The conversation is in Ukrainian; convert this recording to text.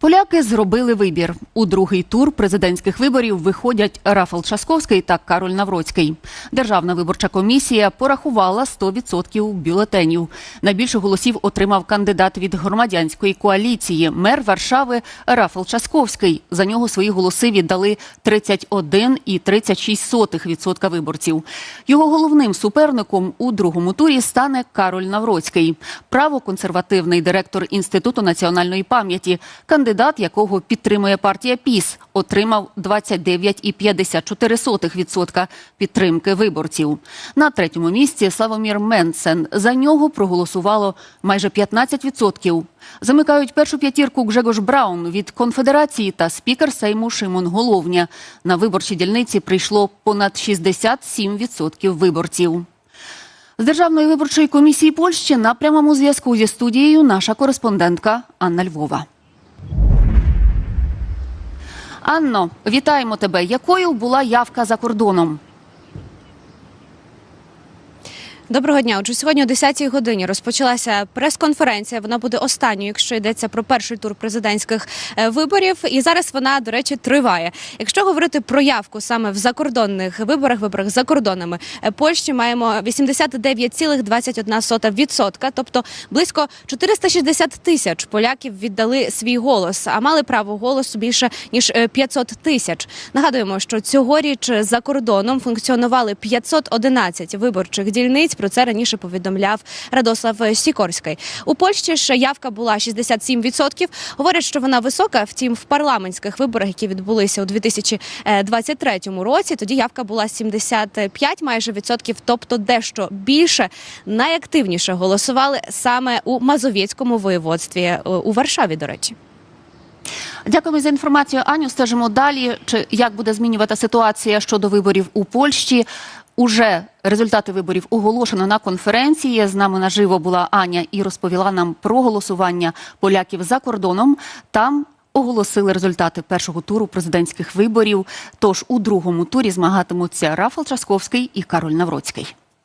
Поляки зробили вибір. У другий тур президентських виборів виходять Рафал Часковський та Кароль Навроцький. Державна виборча комісія порахувала 100% бюлетенів. Найбільше голосів отримав кандидат від громадянської коаліції, мер Варшави Рафал Часковський. За нього свої голоси віддали 31,36% виборців. Його головним суперником у другому турі стане Кароль Навроцький, правоконсервативний директор Інституту національної пам'яті, кандидат якого підтримує партія ПІС, отримав 29,54% підтримки виборців. На третьому місці Славомір Менсен. За нього проголосувало майже 15%. Замикають першу п'ятірку Гжегош Браун від конфедерації та спікер Сейму Шимон Головня. На виборчі дільниці прийшло понад 67% виборців. З Державної виборчої комісії Польщі на прямому зв'язку зі студією наша кореспондентка Анна Львова. Анно, вітаємо тебе. Якою була явка за кордоном? Доброго дня. Отже, сьогодні о 10-й годині розпочалася прес-конференція. Вона буде останньою, якщо йдеться про перший тур президентських е, виборів. І зараз вона, до речі, триває. Якщо говорити про явку саме в закордонних виборах, виборах за кордонами е, Польщі, маємо 89,21%, тобто близько 460 тисяч поляків віддали свій голос, а мали право голосу більше ніж е, 500 тисяч. Нагадуємо, що цьогоріч за кордоном функціонували 511 виборчих дільниць. Про це раніше повідомляв Радослав Сікорський. У Польщі ж явка була 67%. Говорять, що вона висока. Втім, в парламентських виборах, які відбулися у 2023 році, тоді явка була 75 майже відсотків, тобто дещо більше. Найактивніше голосували саме у Мазовєцькому воєводстві е, у Варшаві. До речі. Дякуємо за інформацію. Аню, стежимо далі. Чи як буде змінювати ситуація щодо виборів у Польщі? Уже результати виборів оголошено на конференції. З нами наживо була Аня і розповіла нам про голосування поляків за кордоном. Там оголосили результати першого туру президентських виборів. Тож у другому турі змагатимуться Рафал Часковський і Кароль Навроцький.